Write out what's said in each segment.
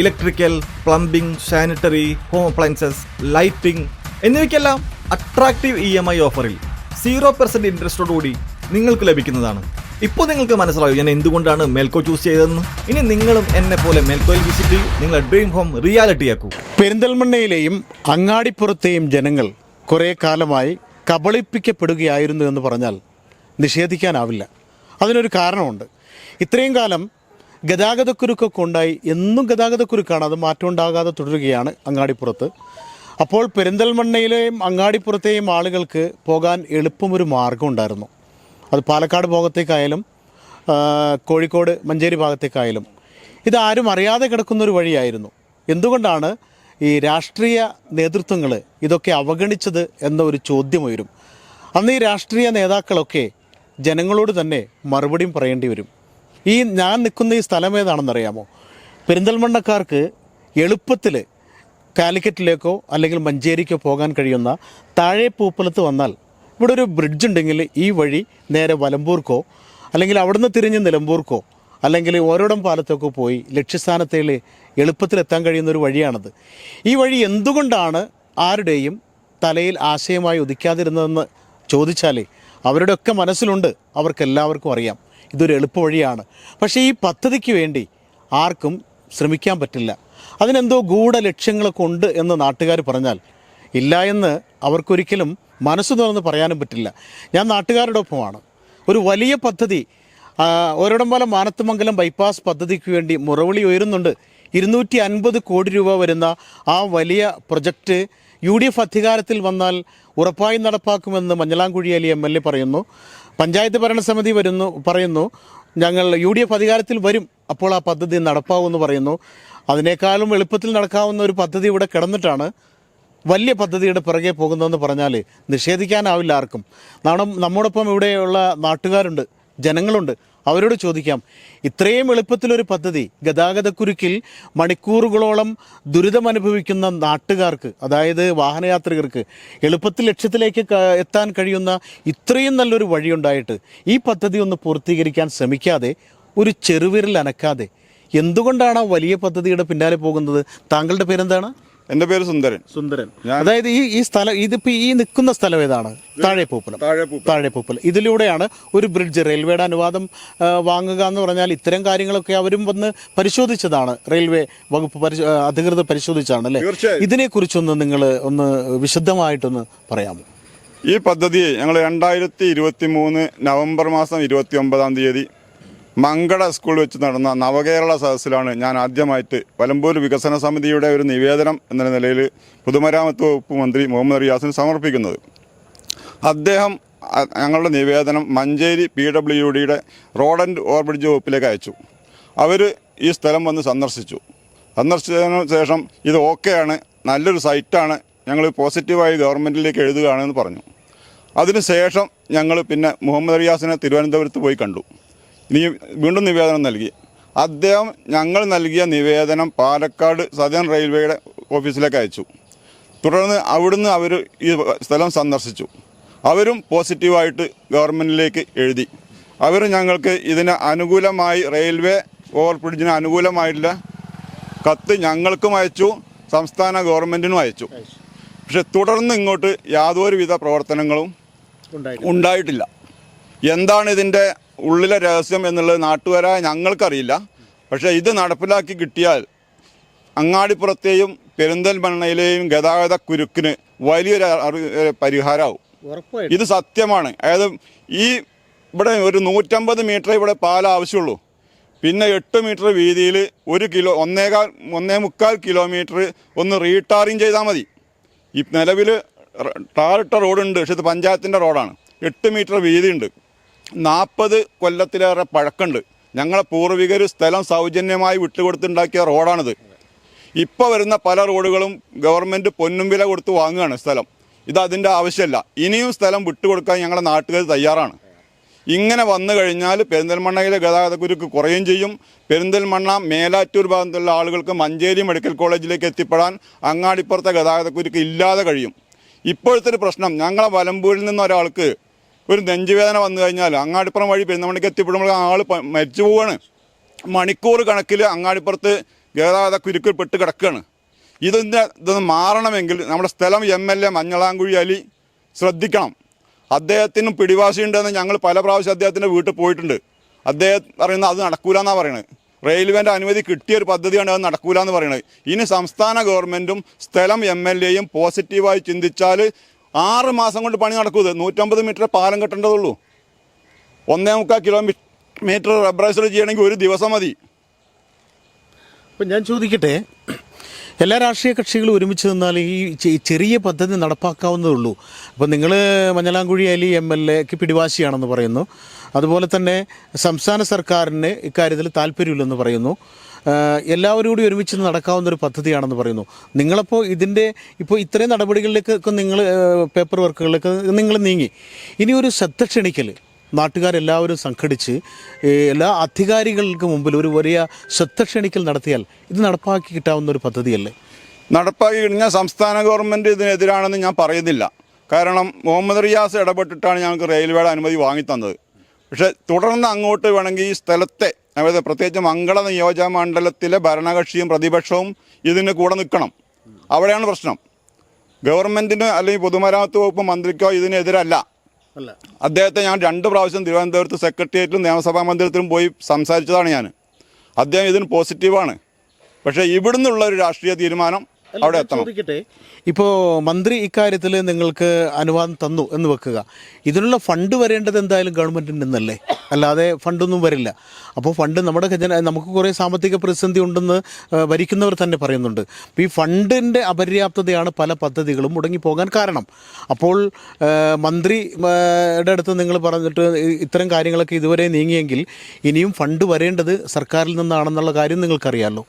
Electrical plumbing sanitary home appliances lighting എന്നിവയ്ക്കെല്ലാം attractive E M I ഓഫറിൽ zero percent ഇൻട്രസ്റ്റോടുകൂടി നിങ്ങൾക്ക് ലഭിക്കുന്നതാണ്. ഇപ്പോൾ നിങ്ങൾക്ക് മനസ്സിലാവും ഞാൻ എന്തുകൊണ്ടാണ് മെൽക്കോ ചൂസ് ചെയ്തതെന്ന്? ഇനി നിങ്ങളും എന്നെ പോലെ മേൽക്കോയിൽ വിസിറ്റ് ചെയ്യും. നിങ്ങളുടെ ഡ്രീം ഹോം റിയാലിറ്റി ആക്കൂ. പെരിന്തൽമണ്ണയിലെയും അങ്ങാടിപ്പുറത്തെയും ജനങ്ങൾ കുറേ കാലമായി കബളിപ്പിക്കപ്പെടുകയായിരുന്നു എന്ന് പറഞ്ഞാൽ നിഷേധിക്കാനാവില്ല. അതിനൊരു കാരണമുണ്ട്. ഇത്രയും കാലം ഗതാഗതക്കുരുക്കൊക്കെ ഉണ്ടായി. എന്നും ഗതാഗതക്കുരുക്കാണ്. അത് മാറ്റം ഉണ്ടാകാതെ തുടരുകയാണ് അങ്ങാടിപ്പുറത്ത്. അപ്പോൾ പെരിന്തൽമണ്ണയിലെയും അങ്ങാടിപ്പുറത്തെയും ആളുകൾക്ക് പോകാൻ എളുപ്പമൊരു മാർഗം ഉണ്ടായിരുന്നു അത് പാലക്കാട് ഭാഗത്തേക്കായാലും കോഴിക്കോട് മഞ്ചേരി ഭാഗത്തേക്കായാലും. ഇതാരും അറിയാതെ കിടക്കുന്നൊരു വഴിയായിരുന്നു. എന്തുകൊണ്ടാണ് ഈ രാഷ്ട്രീയ നേതൃത്വങ്ങൾ ഇതൊക്കെ അവഗണിച്ചത് എന്ന ഒരു ചോദ്യം ഉയരും. അന്ന് ഈ രാഷ്ട്രീയ നേതാക്കളൊക്കെ ജനങ്ങളോട് തന്നെ മറുപടിയും പറയേണ്ടി വരും. ഈ ഞാൻ നിൽക്കുന്ന ഈ സ്ഥലം ഏതാണെന്നറിയാമോ? പെരിന്തൽമണ്ണക്കാർക്ക് എളുപ്പത്തിൽ കാലിക്കറ്റിലേക്കോ അല്ലെങ്കിൽ മഞ്ചേരിക്കോ പോകാൻ കഴിയുന്ന താഴെ പൂപ്പലത്ത് വന്നാൽ ഇവിടെ ഒരു ബ്രിഡ്ജ് ഉണ്ടെങ്കിൽ ഈ വഴി നേരെ വലമ്പൂർക്കോ അല്ലെങ്കിൽ അവിടുന്ന് തിരിഞ്ഞ് നിലമ്പൂർക്കോ അല്ലെങ്കിൽ ഓരോടം പാലത്തൊക്കെ പോയി ലക്ഷ്യസ്ഥാനത്തേൽ എളുപ്പത്തിലെത്താൻ കഴിയുന്ന ഒരു വഴിയാണത്. ഈ വഴി എന്തുകൊണ്ടാണ് ആരുടെയും തലയിൽ ആശയമായി ഉദിക്കാതിരുന്നതെന്ന് ചോദിച്ചാലേ അവരുടെയൊക്കെ മനസ്സിലുണ്ട്. അവർക്കെല്ലാവർക്കും അറിയാം. ഇതൊരു എളുപ്പവഴിയാണ്. പക്ഷേ ഈ പദ്ധതിക്ക് വേണ്ടി ആർക്കും ശ്രമിക്കാൻ പറ്റില്ല. അതിനെന്തോ ഗൂഢ ലക്ഷ്യങ്ങളൊക്കെ ഉണ്ട് എന്ന് നാട്ടുകാർ പറഞ്ഞാൽ ഇല്ല എന്ന് അവർക്കൊരിക്കലും മനസ്സ് തുറന്ന് പറയാനും പറ്റില്ല. ഞാൻ നാട്ടുകാരുടെ ഒപ്പമാണ്. ഒരു വലിയ പദ്ധതി ഒരിടം പോലെ മാനത്തുമംഗലം ബൈപ്പാസ് പദ്ധതിക്ക് വേണ്ടി മുറവിളി ഉയരുന്നുണ്ട്. ഇരുന്നൂറ്റി അൻപത് കോടി രൂപ വരുന്ന ആ വലിയ പ്രൊജക്റ്റ് യു ഡി എഫ് അധികാരത്തിൽ വന്നാൽ ഉറപ്പായും നടപ്പാക്കുമെന്ന് Manjalamkuzhi Ali M L A പറയുന്നു. പഞ്ചായത്ത് ഭരണസമിതി വരുന്നു പറയുന്നു ഞങ്ങൾ യു ഡി എഫ് അധികാരത്തിൽ വരും അപ്പോൾ ആ പദ്ധതി നടപ്പാവുമെന്ന് പറയുന്നു. അതിനേക്കാളും എളുപ്പത്തിൽ നടക്കാവുന്ന ഒരു പദ്ധതി ഇവിടെ കിടന്നിട്ടാണ് വലിയ പദ്ധതിയുടെ പിറകെ പോകുന്നതെന്ന് പറഞ്ഞാൽ നിഷേധിക്കാനാവില്ല ആർക്കും. നാണം നമ്മോടൊപ്പം ഇവിടെയുള്ള നാട്ടുകാരുണ്ട് ജനങ്ങളുണ്ട്. അവരോട് ചോദിക്കാം ഇത്രയും എളുപ്പത്തിലൊരു പദ്ധതി ഗതാഗതക്കുരുക്കിൽ മണിക്കൂറുകളോളം ദുരിതമനുഭവിക്കുന്ന നാട്ടുകാർക്ക് അതായത് വാഹനയാത്രികർക്ക് എളുപ്പത്തിൽ ലക്ഷ്യത്തിലേക്ക് എത്താൻ കഴിയുന്ന ഇത്രയും നല്ലൊരു വഴിയുണ്ടായിട്ട് ഈ പദ്ധതി ഒന്ന് പൂർത്തീകരിക്കാൻ ശ്രമിക്കാതെ ഒരു ചെറുവിരൽ അനക്കാതെ എന്തുകൊണ്ടാണ് ആ വലിയ പദ്ധതിയുടെ പിന്നാലെ പോകുന്നത്? താങ്കളുടെ പേരെന്താണ്? എന്റെ പേര് സുന്ദരൻ. സുന്ദരൻ. അതായത് ഈ ഈ സ്ഥലം ഇതിപ്പോ ഈ നിൽക്കുന്ന സ്ഥലം ഏതാണ്? താഴെപ്പൂപ്പലം. താഴെപ്പൂപ്പലം. താഴെ പൂപ്പലം. താഴെ പൂപ്പലം ഇതിലൂടെയാണ് ഒരു ബ്രിഡ്ജ് റെയിൽവേയുടെ അനുവാദം വാങ്ങുക എന്ന് പറഞ്ഞാൽ ഇത്തരം കാര്യങ്ങളൊക്കെ അവരും വന്ന് പരിശോധിച്ചതാണ്. റെയിൽവേ വകുപ്പ് അധികൃതർ പരിശോധിച്ചാണ് അല്ലേ? ഇതിനെ ഇതിനെക്കുറിച്ചൊന്ന് നിങ്ങൾ ഒന്ന് വിശദമായിട്ടൊന്ന് പറയാമോ? ഈ പദ്ധതി ഞങ്ങൾ രണ്ടായിരത്തി ഇരുപത്തി മൂന്ന് നവംബർ മാസം ഇരുപത്തി ഒമ്പതാം തീയതി മങ്കട സ്കൂൾ വെച്ച് നടന്ന നവകേരള സദസ്സിലാണ് ഞാൻ ആദ്യമായിട്ട് വലമ്പൂർ വികസന സമിതിയുടെ ഒരു നിവേദനം എന്ന നിലയിൽ പൊതുമരാമത്ത് വകുപ്പ് മന്ത്രി മുഹമ്മദ് റിയാസിന് സമർപ്പിക്കുന്നത്. അദ്ദേഹം ഞങ്ങളുടെ നിവേദനം മഞ്ചേരി പി ഡബ്ല്യു ഡിയുടെ റോഡ് ആൻഡ് ഓവർബ്രിഡ്ജ് വകുപ്പിലേക്ക് അയച്ചു. അവർ ഈ സ്ഥലം വന്ന് സന്ദർശിച്ചു. സന്ദർശിച്ചതിന് ശേഷം ഇത് ഓക്കെയാണ് നല്ലൊരു സൈറ്റാണ് ഞങ്ങൾ പോസിറ്റീവായി ഗവൺമെന്റിലേക്ക് എഴുതുകയാണെന്ന് പറഞ്ഞു. അതിനുശേഷം ഞങ്ങൾ പിന്നെ മുഹമ്മദ് റിയാസിനെ തിരുവനന്തപുരത്ത് പോയി കണ്ടു. വീണ്ടും നിവേദനം നൽകി. അദ്ദേഹം ഞങ്ങൾ നൽകിയ നിവേദനം പാലക്കാട് സദേൺ റെയിൽവേയുടെ ഓഫീസിലേക്ക് അയച്ചു. തുടർന്ന് അവിടുന്ന് അവർ ഈ സ്ഥലം സന്ദർശിച്ചു. അവരും പോസിറ്റീവായിട്ട് ഗവൺമെന്റിലേക്ക് എഴുതി. അവർ ഞങ്ങൾക്ക് ഇതിന് അനുകൂലമായി റെയിൽവേ ഓവർ ബ്രിഡ്ജിന് അനുകൂലമായിട്ടുള്ള കത്ത് ഞങ്ങൾക്കും അയച്ചു സംസ്ഥാന ഗവൺമെന്റിനും അയച്ചു. പക്ഷെ തുടർന്ന് ഇങ്ങോട്ട് യാതൊരുവിധ പ്രവർത്തനങ്ങളും ഉണ്ടായിട്ടില്ല. എന്താണ് ഇതിന്റെ ഉള്ളിലെ രഹസ്യം എന്നുള്ളത് നാട്ടുകാരായ ഞങ്ങൾക്കറിയില്ല. പക്ഷേ ഇത് നടപ്പിലാക്കി കിട്ടിയാൽ അങ്ങാടിപ്പുറത്തെയും പെരിന്തൽമണ്ണയിലെയും ഗതാഗത കുരുക്കിന് വലിയൊരു പരിഹാരമാവും ഇത് സത്യമാണ്. അതായത് ഈ ഇവിടെ ഒരു നൂറ്റമ്പത് മീറ്റർ ഇവിടെ പാല ആവശ്യമുള്ളൂ. പിന്നെ എട്ട് മീറ്റർ വീതിയിൽ ഒരു കിലോ ഒന്നേകാൽ ഒന്നേ മുക്കാൽ കിലോമീറ്റർ ഒന്ന് റീടാറിങ് ചെയ്താൽ മതി. ഈ നിലവിൽ ടാറിട്ട റോഡുണ്ട്. പക്ഷേ ഇത് പഞ്ചായത്തിന്റെ റോഡാണ്. എട്ട് മീറ്റർ വീതിയുണ്ട്. നാൽപ്പത് കൊല്ലത്തിലേറെ പഴക്കമുണ്ട്. ഞങ്ങളെ പൂർവികർ സ്ഥലം സൗജന്യമായി വിട്ടുകൊടുത്തുണ്ടാക്കിയ റോഡാണിത്. ഇപ്പോൾ വരുന്ന പല റോഡുകളും ഗവൺമെന്റ് പൊന്നും വില കൊടുത്ത് വാങ്ങുകയാണ് സ്ഥലം. ഇത് അതിന്റെ ആവശ്യമല്ല. ഇനിയും സ്ഥലം വിട്ടുകൊടുക്കാൻ ഞങ്ങളുടെ നാട്ടുകാർ തയ്യാറാണ്. ഇങ്ങനെ വന്നു കഴിഞ്ഞാൽ പെരിന്തൽമണ്ണയിലെ ഗതാഗതക്കുരുക്ക് കുറയും ചെയ്യും. പെരിന്തൽമണ്ണ മേലാറ്റൂർ ഭാഗത്തുള്ള ആളുകൾക്ക് മഞ്ചേരി മെഡിക്കൽ കോളേജിലേക്ക് എത്തിപ്പെടാൻ അങ്ങാടിപ്പുറത്തെ ഗതാഗതക്കുരുക്ക് ഇല്ലാതെ കഴിയും. ഇപ്പോഴത്തെ ഒരു പ്രശ്നം ഞങ്ങളെ വലമ്പൂരിൽ നിന്ന് ഒരാൾക്ക് ഒരു നെഞ്ചുവേദന വന്നു കഴിഞ്ഞാൽ അങ്ങാടിപ്പുറം വഴി പെരുന്നമണിക്ക് എത്തിപ്പെടുമ്പോൾ ആൾ മരിച്ചു പോവാണ്. മണിക്കൂർ കണക്കിൽ അങ്ങാടിപ്പുറത്ത് ഗതാഗത കുരുക്കിൽ പെട്ട് കിടക്കുകയാണ് ഇതിന്റെ ഇതൊന്ന് മാറണമെങ്കിൽ നമ്മുടെ സ്ഥലം M L A Manjalamkuzhi Ali ശ്രദ്ധിക്കണം. അദ്ദേഹത്തിനും പിടിവാശിയുണ്ടെന്ന് ഞങ്ങൾ പല പ്രാവശ്യം അദ്ദേഹത്തിന്റെ വീട്ടിൽ പോയിട്ടുണ്ട്. അദ്ദേഹം പറയുന്നത് അത് നടക്കൂലെന്നാണ് പറയുന്നത് റെയിൽവേന്റെ അനുമതി കിട്ടിയ ഒരു പദ്ധതിയാണ് അത് നടക്കൂലെന്ന് പറയുന്നത് ഇനി സംസ്ഥാന ഗവൺമെന്റും സ്ഥലം എം എൽ എയും പോസിറ്റീവായി ചിന്തിച്ചാൽ ആറ് മാസം കൊണ്ട് പണി നടക്കൂത്. നൂറ്റമ്പത് മീറ്റർ പാലം കെട്ടേണ്ടതുള്ളൂ. ഒന്നേ മുക്കാൽ കിലോമീറ്റർ റബ്ബറൈസർ ചെയ്യണമെങ്കിൽ ഒരു ദിവസം മതി. അപ്പം ഞാൻ ചോദിക്കട്ടെ എല്ലാ രാഷ്ട്രീയ കക്ഷികളും ഒരുമിച്ച് നിന്നാൽ ഈ ചെറിയ പദ്ധതി നടപ്പാക്കാവുന്നതേ ഉള്ളൂ അപ്പോൾ നിങ്ങൾ മഞ്ഞളാംകുഴി അലി എം എൽ എക്ക് പിടിവാശിയാണെന്ന് പറയുന്നു. അതുപോലെ തന്നെ സംസ്ഥാന സർക്കാരിന് ഇക്കാര്യത്തിൽ താല്പര്യമില്ലെന്ന് പറയുന്നു. എല്ലാവരും കൂടി ഒരുമിച്ച് നടക്കാവുന്ന ഒരു പദ്ധതിയാണെന്ന് പറയുന്നു. നിങ്ങളപ്പോൾ ഇതിന്റെ ഇപ്പോൾ ഇത്രയും നടപടികളിലേക്കൊക്കെ നിങ്ങൾ പേപ്പർ വർക്കുകളിലേക്ക് നിങ്ങൾ നീങ്ങി. ഇനി ഒരു ശ്രദ്ധ ക്ഷണിക്കൽ നാട്ടുകാരെല്ലാവരും സംഘടിച്ച് എല്ലാ അധികാരികൾക്ക് മുമ്പിൽ ഒരു വലിയ ശ്രദ്ധ ക്ഷണിക്കൽ നടത്തിയാൽ ഇത് നടപ്പാക്കി കിട്ടാവുന്ന ഒരു പദ്ധതിയല്ലേ? നടപ്പാക്കി കഴിഞ്ഞാൽ സംസ്ഥാന ഗവൺമെന്റ് ഇതിനെതിരാണെന്ന് ഞാൻ പറയുന്നില്ല. കാരണം മുഹമ്മദ് റിയാസ് ഇടപെട്ടിട്ടാണ് ഞങ്ങൾക്ക് റെയിൽവേയുടെ അനുമതി വാങ്ങിത്തന്നത്. പക്ഷേ തുടർന്ന് അങ്ങോട്ട് വേണമെങ്കിൽ ഈ സ്ഥലത്തെ അതായത് പ്രത്യേകിച്ച് മംഗള നിയോജക മണ്ഡലത്തിലെ ഭരണകക്ഷിയും പ്രതിപക്ഷവും ഇതിന് കൂടെ നിൽക്കണം. അവിടെയാണ് പ്രശ്നം. ഗവൺമെന്റിന് അല്ലെങ്കിൽ പൊതുമരാമത്ത് വകുപ്പ് മന്ത്രിക്കോ ഇതിനെതിരല്ല. അല്ല. അദ്ദേഹത്തെ ഞാൻ രണ്ട് പ്രാവശ്യം തിരുവനന്തപുരത്ത് സെക്രട്ടേറിയറ്റിലും നിയമസഭാ മന്ദിരത്തിലും പോയി സംസാരിച്ചതാണ് ഞാൻ. അദ്ദേഹം ഇതിന് പോസിറ്റീവാണ്. പക്ഷേ ഇവിടുന്നുള്ള ഒരു രാഷ്ട്രീയ തീരുമാനം അവിടെ എത്തണം. ചോദിക്കട്ടെ? ഇപ്പോൾ മന്ത്രി ഇക്കാര്യത്തിൽ നിങ്ങൾക്ക് അനുവാദം തന്നു എന്ന് വെക്കുക. ഇതിനുള്ള ഫണ്ട് വരേണ്ടത് എന്തായാലും ഗവൺമെന്റിൽ നിന്നല്ലേ അല്ലാതെ ഫണ്ടൊന്നും വരില്ല. അപ്പോൾ ഫണ്ട് നമ്മുടെ ഖജന നമുക്ക് കുറേ സാമ്പത്തിക പ്രതിസന്ധി ഉണ്ടെന്ന് ഭരിക്കുന്നവർ തന്നെ പറയുന്നുണ്ട്. അപ്പോൾ ഈ ഫണ്ടിന്റെ അപര്യാപ്തതയാണ് പല പദ്ധതികളും മുടങ്ങിപ്പോകാൻ കാരണം. അപ്പോൾ മന്ത്രിയുടെ മന്ത്രി യുടെ അടുത്ത് നിങ്ങൾ പറഞ്ഞിട്ട് ഇത്തരം കാര്യങ്ങളൊക്കെ ഇതുവരെ നീങ്ങിയെങ്കിൽ ഇനിയും ഫണ്ട് വരേണ്ടത് സർക്കാരിൽ നിന്നാണെന്നുള്ള കാര്യം നിങ്ങൾക്കറിയാമല്ലോ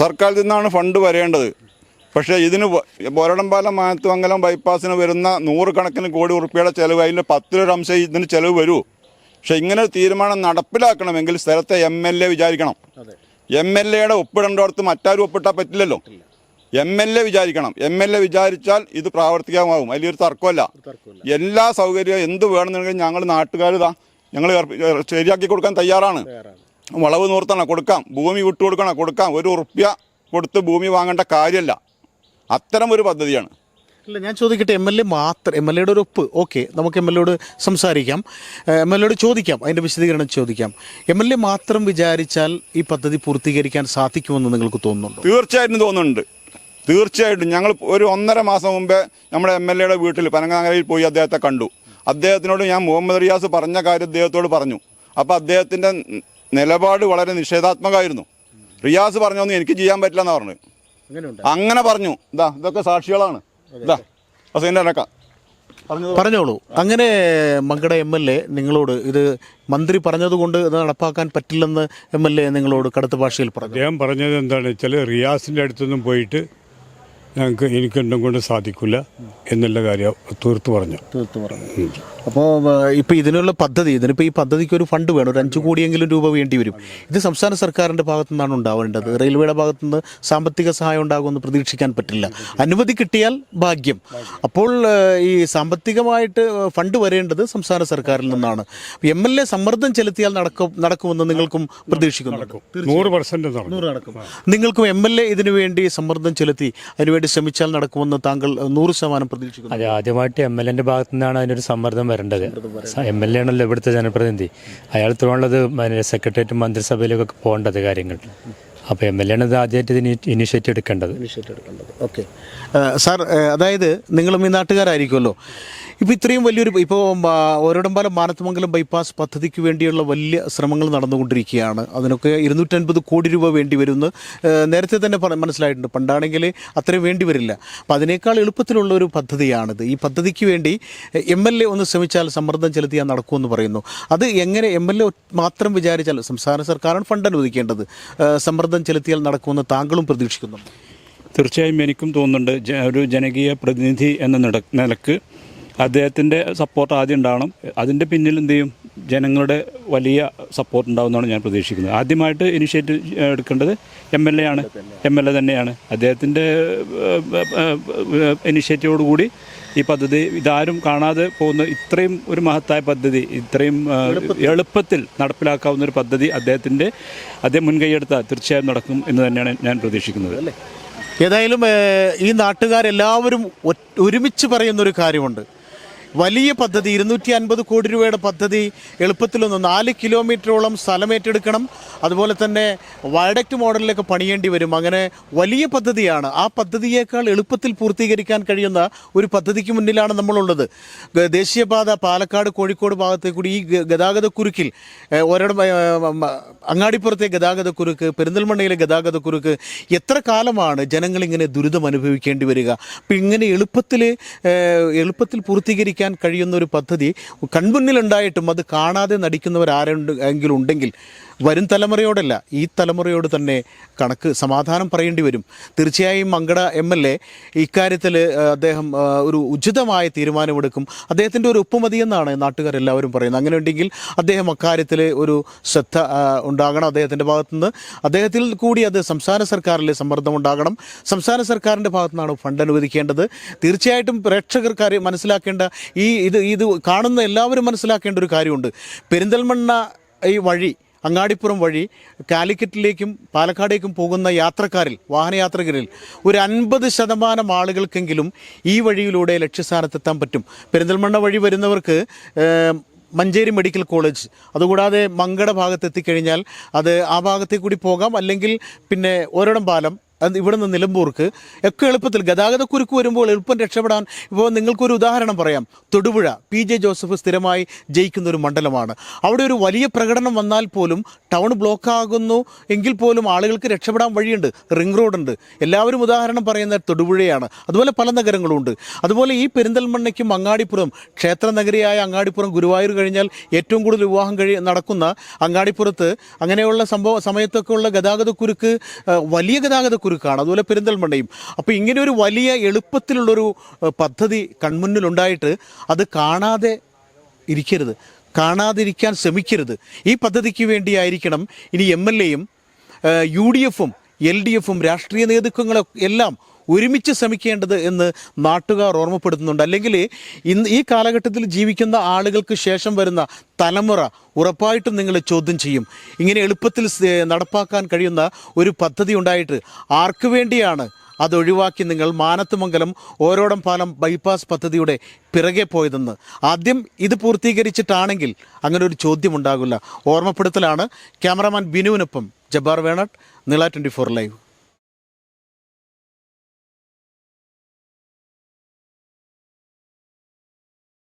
സർക്കാരിൽ നിന്നാണ് ഫണ്ട് വരേണ്ടത്. പക്ഷേ ഇതിന് ബോരടംപാലം മാനത്തുമംഗലം ബൈപ്പാസിന് വരുന്ന നൂറുകണക്കിന് കോടി ഉറുപ്പിയുടെ ചെലവ് അതിന്റെ പത്തിലൊരംശം ഇതിന് ചിലവ് വരൂ. പക്ഷേ ഇങ്ങനെ ഒരു തീരുമാനം നടപ്പിലാക്കണമെങ്കിൽ സ്ഥലത്തെ എം എൽ എ വിചാരിക്കണം. എം എൽ എയുടെ ഒപ്പിടേണ്ടടുത്ത് മറ്റാരും ഒപ്പിട്ടാൽ പറ്റില്ലല്ലോ. എം എൽ എ വിചാരിക്കണം. എം എൽ എ വിചാരിച്ചാൽ ഇത് പ്രാവർത്തികമാകും അതിലൊരു തർക്കമല്ല എല്ലാ സൗകര്യവും എന്ത് വേണമെന്നുണ്ടെങ്കിൽ ഞങ്ങൾ നാട്ടുകാർ ഇതാ ഞങ്ങൾ ശരിയാക്കി കൊടുക്കാൻ തയ്യാറാണ്. വളവ് നൂർത്തണം കൊടുക്കാം. ഭൂമി വിട്ടു കൊടുക്കണം കൊടുക്കാം. ഒരു ഉറുപ്പ്യ കൊടുത്ത് ഭൂമി വാങ്ങേണ്ട കാര്യമല്ല. അത്തരം ഒരു പദ്ധതിയാണ്. അല്ല ഞാൻ ചോദിക്കട്ടെ എം എൽ എ മാത്രം എം എൽ എയുടെ ഒരു ഒപ്പ് ഓക്കെ നമുക്ക് എം എൽ എയോട് സംസാരിക്കാം. എം എൽ എയോട് ചോദിക്കാം അതിന്റെ വിശദീകരണം ചോദിക്കാം. എം എൽ എ മാത്രം വിചാരിച്ചാൽ ഈ പദ്ധതി പൂർത്തീകരിക്കാൻ സാധിക്കുമെന്ന് നിങ്ങൾക്ക് തോന്നുന്നുണ്ടോ? തീർച്ചയായിട്ടും തോന്നുന്നുണ്ട്. തീർച്ചയായിട്ടും ഞങ്ങൾ ഒരു ഒന്നര മാസം മുമ്പേ നമ്മുടെ എം എൽ എയുടെ വീട്ടിൽ പനങ്ങാങ്ങരയിൽ പോയി അദ്ദേഹത്തെ കണ്ടു. അദ്ദേഹത്തിനോട് ഞാൻ മുഹമ്മദ് റിയാസ് പറഞ്ഞ കാര്യം അദ്ദേഹത്തോട് പറഞ്ഞു. അപ്പോൾ അദ്ദേഹത്തിന്റെ നിലപാട് വളരെ നിഷേധാത്മകമായിരുന്നു. റിയാസ് പറഞ്ഞൊന്നും എനിക്ക് ചെയ്യാൻ പറ്റില്ല എന്ന് പറഞ്ഞു അങ്ങനെ പറഞ്ഞു. ഇതാ ഇതൊക്കെ സാക്ഷികളാണ്. ഇതാ ഹസൈന്റെ അടക്ക പറഞ്ഞത് പറഞ്ഞോളൂ. അങ്ങനെ മങ്കട എം എൽ എ നിങ്ങളോട് ഇത് മന്ത്രി പറഞ്ഞതുകൊണ്ട് ഇത് നടപ്പാക്കാൻ പറ്റില്ലെന്ന് എം എൽ എ നിങ്ങളോട് കടുത്ത ഭാഷയിൽ പറഞ്ഞു. അദ്ദേഹം പറഞ്ഞത് എന്താണ് വെച്ചാൽ റിയാസിന്റെ അടുത്തൊന്നും പോയിട്ട് ഞങ്ങൾക്ക് എനിക്കൊന്നും കൊണ്ട് സാധിക്കില്ല എന്നുള്ള കാര്യം തീർത്ത് പറഞ്ഞു. തീർത്ത് പറഞ്ഞു. അപ്പോൾ ഇപ്പോൾ ഇതിനുള്ള പദ്ധതി ഇതിനിപ്പോൾ ഈ പദ്ധതിക്ക് ഒരു ഫണ്ട് വേണം. ഒരു അഞ്ച് കോടിയെങ്കിലും രൂപ വേണ്ടി വരും. ഇത് സംസ്ഥാന സർക്കാരിന്റെ ഭാഗത്തു നിന്നാണ് ഉണ്ടാവേണ്ടത്. റെയിൽവേയുടെ ഭാഗത്തു നിന്ന് സാമ്പത്തിക സഹായം ഉണ്ടാകുമെന്ന് പ്രതീക്ഷിക്കാൻ പറ്റില്ല. അനുമതി കിട്ടിയാൽ ഭാഗ്യം. അപ്പോൾ ഈ സാമ്പത്തികമായിട്ട് ഫണ്ട് വരേണ്ടത് സംസ്ഥാന സർക്കാരിൽ നിന്നാണ്. എം എൽ എ സമ്മർദ്ദം ചെലുത്തിയാൽ നടക്കും നടക്കുമെന്ന് നിങ്ങൾക്കും പ്രതീക്ഷിക്കുന്നു. നിങ്ങൾക്കും എം എൽ എ ഇതിനു വേണ്ടി സമ്മർദ്ദം ചെലുത്തി അതിനുവേണ്ടി ശ്രമിച്ചാൽ നടക്കുമെന്ന് താങ്കൾ നൂറ് ശതമാനം പ്രതീക്ഷിക്കുന്നു. ആദ്യമായിട്ട് എം എൽ എന്റെ ഭാഗത്തു നിന്നാണ് അതിനൊരു സമ്മർദ്ദം വരേണ്ടത്. എം എൽ എ ആണല്ലോ ഇവിടുത്തെ ജനപ്രതിനിധി. അയാൾ തോന്നുള്ളത് സെക്രട്ടേറിയറ്റ് മന്ത്രിസഭയിലേക്കൊക്കെ പോകേണ്ടത് കാര്യങ്ങൾ. അപ്പോൾ എം എൽ എ ആണ് ആദ്യമായിട്ട് ഇതിന് ഇനിഷ്യേറ്റീവ് എടുക്കേണ്ടത്. ഓക്കെ സാർ അതായത് നിങ്ങളും ഈ നാട്ടുകാരായിരിക്കുമല്ലോ. ഇപ്പോൾ ഇത്രയും വലിയൊരു ഇപ്പോൾ ഓരോടമ്പാലം മാനത്തുമംഗലം ബൈപ്പാസ് പദ്ധതിക്ക് വേണ്ടിയുള്ള വലിയ ശ്രമങ്ങൾ നടന്നുകൊണ്ടിരിക്കുകയാണ്. അതിനൊക്കെ ഇരുന്നൂറ്റൻപത് കോടി രൂപ വേണ്ടി വരുന്നു. നേരത്തെ തന്നെ മനസ്സിലായിട്ടുണ്ട്. പണ്ടാണെങ്കിൽ അത്രയും വേണ്ടി വരില്ല. അപ്പോൾ അതിനേക്കാൾ എളുപ്പത്തിലുള്ള ഒരു പദ്ധതിയാണിത്. ഈ പദ്ധതിക്ക് വേണ്ടി എം എൽ എ ഒന്ന് ശ്രമിച്ചാൽ സമ്മർദ്ദം ചെലുത്തിയാൽ നടക്കുമെന്ന് പറയുന്നു. അത് എങ്ങനെ എം എൽ എ മാത്രം വിചാരിച്ചാൽ സംസ്ഥാന സർക്കാരാണ് ഫണ്ട് അനുവദിക്കേണ്ടത്. ഏഹ്, സമ്മർദ്ദം ചെലുത്തിയാൽ നടക്കുമെന്ന് താങ്കളും പ്രതീക്ഷിക്കുന്നു. തീർച്ചയായും എനിക്കും തോന്നുന്നുണ്ട് ഒരു ജനകീയ പ്രതിനിധി എന്ന നിലയ്ക്ക് അദ്ദേഹത്തിന്റെ സപ്പോർട്ട് ആദ്യം ഉണ്ടാവണം. അതിന്റെ പിന്നിൽ എന്ത് ചെയ്യും? ജനങ്ങളുടെ വലിയ സപ്പോർട്ട് ഉണ്ടാവുമെന്നാണ് ഞാൻ പ്രതീക്ഷിക്കുന്നത്. ആദ്യമായിട്ട് ഇനിഷ്യേറ്റീവ് എടുക്കേണ്ടത് എം എൽ എ ആണ്. എം എൽ എ തന്നെയാണ്. അദ്ദേഹത്തിന്റെ ഇനിഷ്യേറ്റീവോടുകൂടി ഈ പദ്ധതി ഇതാരും കാണാതെ പോകുന്ന ഇത്രയും ഒരു മഹത്തായ പദ്ധതി ഇത്രയും എളുപ്പത്തിൽ. നടപ്പിലാക്കാവുന്ന ഒരു പദ്ധതി അദ്ദേഹത്തിന്റെ അദ്ദേഹം മുൻകൈയെടുത്താൽ തീർച്ചയായും നടക്കും എന്ന് തന്നെയാണ് ഞാൻ പ്രതീക്ഷിക്കുന്നത്. ഏതായാലും ഏഹ്, ഈ നാട്ടുകാരെല്ലാവരും ഒരുമിച്ച് പറയുന്നൊരു കാര്യമുണ്ട്. വലിയ പദ്ധതി ഇരുന്നൂറ്റി അൻപത് കോടി രൂപയുടെ പദ്ധതി എളുപ്പത്തിലൊന്ന് നാല് കിലോമീറ്ററോളം സ്ഥലം ഏറ്റെടുക്കണം. അതുപോലെ തന്നെ വയഡക്റ്റ് മോഡലിലൊക്കെ പണിയേണ്ടി വരും. അങ്ങനെ വലിയ പദ്ധതിയാണ്. ആ പദ്ധതിയേക്കാൾ എളുപ്പത്തിൽ പൂർത്തീകരിക്കാൻ കഴിയുന്ന ഒരു പദ്ധതിക്ക് മുന്നിലാണ് നമ്മളുള്ളത്. ദേശീയപാത പാലക്കാട് കോഴിക്കോട് ഭാഗത്തെ കൂടി ഈ ഗതാഗത ഗതാഗതക്കുരുക്കിൽ ഒരിടം അങ്ങാടിപ്പുറത്തെ ഗതാഗതക്കുരുക്ക് പെരിന്തൽമണ്ണയിലെ ഗതാഗതക്കുരുക്ക് എത്ര കാലമാണ് ജനങ്ങളിങ്ങനെ ദുരിതം അനുഭവിക്കേണ്ടി വരിക? അപ്പം ഇങ്ങനെ എളുപ്പത്തിൽ എളുപ്പത്തിൽ പൂർത്തീകരിക്കാൻ കഴിയുന്ന ഒരു പദ്ധതി കൺമുന്നിലുണ്ടായിട്ടും അത് കാണാതെ നടിക്കുന്നവർ ആരുണ്ട് എങ്കിലും ഉണ്ടെങ്കിൽ വരും തലമുറയോടല്ല ഈ തലമുറയോട് തന്നെ കണക്ക് സമാധാനം പറയേണ്ടി വരും. തീർച്ചയായും മങ്കട എം എൽ എ ഇക്കാര്യത്തിൽ അദ്ദേഹം ഒരു ഉചിതമായ തീരുമാനമെടുക്കും. അദ്ദേഹത്തിന്റെ ഒരു ഒപ്പുമതി എന്നാണ് നാട്ടുകാരെല്ലാവരും പറയുന്നത്. അങ്ങനെ ഉണ്ടെങ്കിൽ അദ്ദേഹം അക്കാര്യത്തിൽ ഒരു ശ്രദ്ധ ഉണ്ടാകണം അദ്ദേഹത്തിന്റെ ഭാഗത്തുനിന്ന്. അദ്ദേഹത്തിൽ കൂടി അത് സംസ്ഥാന സർക്കാരിലെ സമ്മർദ്ദം ഉണ്ടാകണം. സംസ്ഥാന സർക്കാരിന്റെ ഭാഗത്തുനിന്നാണ് ഫണ്ട് അനുവദിക്കേണ്ടത്. തീർച്ചയായിട്ടും പ്രേക്ഷകർക്കാർ മനസ്സിലാക്കേണ്ട ഈ ഇത് ഇത് കാണുന്ന എല്ലാവരും മനസ്സിലാക്കേണ്ട ഒരു കാര്യമുണ്ട്. പെരിന്തൽമണ്ണ ഈ വഴി അങ്ങാടിപ്പുറം വഴി കാലിക്കറ്റിലേക്കും പാലക്കാടേക്കും പോകുന്ന യാത്രക്കാരിൽ വാഹനയാത്രികരിൽ ഒരു അൻപത് ശതമാനം ആളുകൾക്കെങ്കിലും ഈ വഴിയിലൂടെ ലക്ഷ്യസ്ഥാനത്തെത്താൻ പറ്റും. പെരിന്തൽമണ്ണ വഴി വരുന്നവർക്ക് മഞ്ചേരി മെഡിക്കൽ കോളേജ് അതുകൂടാതെ മങ്കട ഭാഗത്തെത്തിക്കഴിഞ്ഞാൽ അത് ആ ഭാഗത്തേക്ക് കൂടി പോകാം. അല്ലെങ്കിൽ പിന്നെ ഒരിടം പാലം ഇവിടെ നിന്ന് നിലമ്പൂർക്ക് ഒക്കെ എളുപ്പത്തിൽ ഗതാഗതക്കുരുക്ക് വരുമ്പോൾ എളുപ്പം രക്ഷപ്പെടാൻ ഇപ്പോൾ നിങ്ങൾക്കൊരു ഉദാഹരണം പറയാം. തൊടുപുഴ പി ജെ ജോസഫ് സ്ഥിരമായി ജയിക്കുന്ന ഒരു മണ്ഡലമാണ്. അവിടെ ഒരു വലിയ പ്രകടനം വന്നാൽ പോലും ടൗൺ ബ്ലോക്ക് ആകുന്നു എങ്കിൽ പോലും ആളുകൾക്ക് രക്ഷപ്പെടാൻ വഴിയുണ്ട്. റിംഗ് റോഡുണ്ട്. എല്ലാവരും ഉദാഹരണം പറയുന്ന തൊടുപുഴയാണ്. അതുപോലെ പല നഗരങ്ങളും ഉണ്ട് അതുപോലെ ഈ പെരിന്തൽമണ്ണയ്ക്കും അങ്ങാടിപ്പുറം ക്ഷേത്ര നഗരിയായ അങ്ങാടിപ്പുറം ഗുരുവായൂർ കഴിഞ്ഞാൽ ഏറ്റവും കൂടുതൽ വിവാഹം കഴി നടക്കുന്ന അങ്ങാടിപ്പുറത്ത് അങ്ങനെയുള്ള സംഭവ സമയത്തൊക്കെ ഉള്ള ഗതാഗതക്കുരുക്ക് വലിയ വലിയ ഗതാഗതക്കുരുക്കാണ് അതുപോലെ പെരിന്തൽമണ്ണയും. അപ്പോൾ ഇങ്ങനെ ഒരു വലിയ എളുപ്പത്തിലുള്ളൊരു പദ്ധതി കൺമുന്നിലുണ്ടായിട്ട് അത് കാണാതെ ഇരിക്കരുത്. കാണാതിരിക്കാൻ ശ്രമിക്കരുത്. ഈ പദ്ധതിക്ക് വേണ്ടിയായിരിക്കണം ഇനി എം എൽ എയും യു ഡി എഫും എൽ ഡി എഫും രാഷ്ട്രീയ നേതൃത്വങ്ങളും എല്ലാം ഒരുമിച്ച് ശ്രമിക്കേണ്ടത് എന്ന് നാട്ടുകാർ ഓർമ്മപ്പെടുത്തുന്നുണ്ട്. അല്ലെങ്കിൽ ഇന്ന് ഈ കാലഘട്ടത്തിൽ ജീവിക്കുന്ന ആളുകൾക്ക് ശേഷം വരുന്ന തലമുറ ഉറപ്പായിട്ടും നിങ്ങൾ ചോദ്യം ചെയ്യും. ഇങ്ങനെ എളുപ്പത്തിൽ നടപ്പാക്കാൻ കഴിയുന്ന ഒരു പദ്ധതി ഉണ്ടായിട്ട് ആർക്കു വേണ്ടിയാണ് അത് ഒഴിവാക്കി നിങ്ങൾ മാനത്തുമംഗലം ഓരോടം പാലം ബൈപ്പാസ് പദ്ധതിയുടെ പിറകെ പോയതെന്ന്. ആദ്യം ഇത് പൂർത്തീകരിച്ചിട്ടാണെങ്കിൽ അങ്ങനെ ഒരു ചോദ്യം ഉണ്ടാകില്ല ഓർമ്മപ്പെടുത്തലാണ് ക്യാമറമാൻ ബിനുവിനൊപ്പം ജബ്ബാർ വേണട്ട് നിള ട്വന്റി ഫോർ ലൈവ്.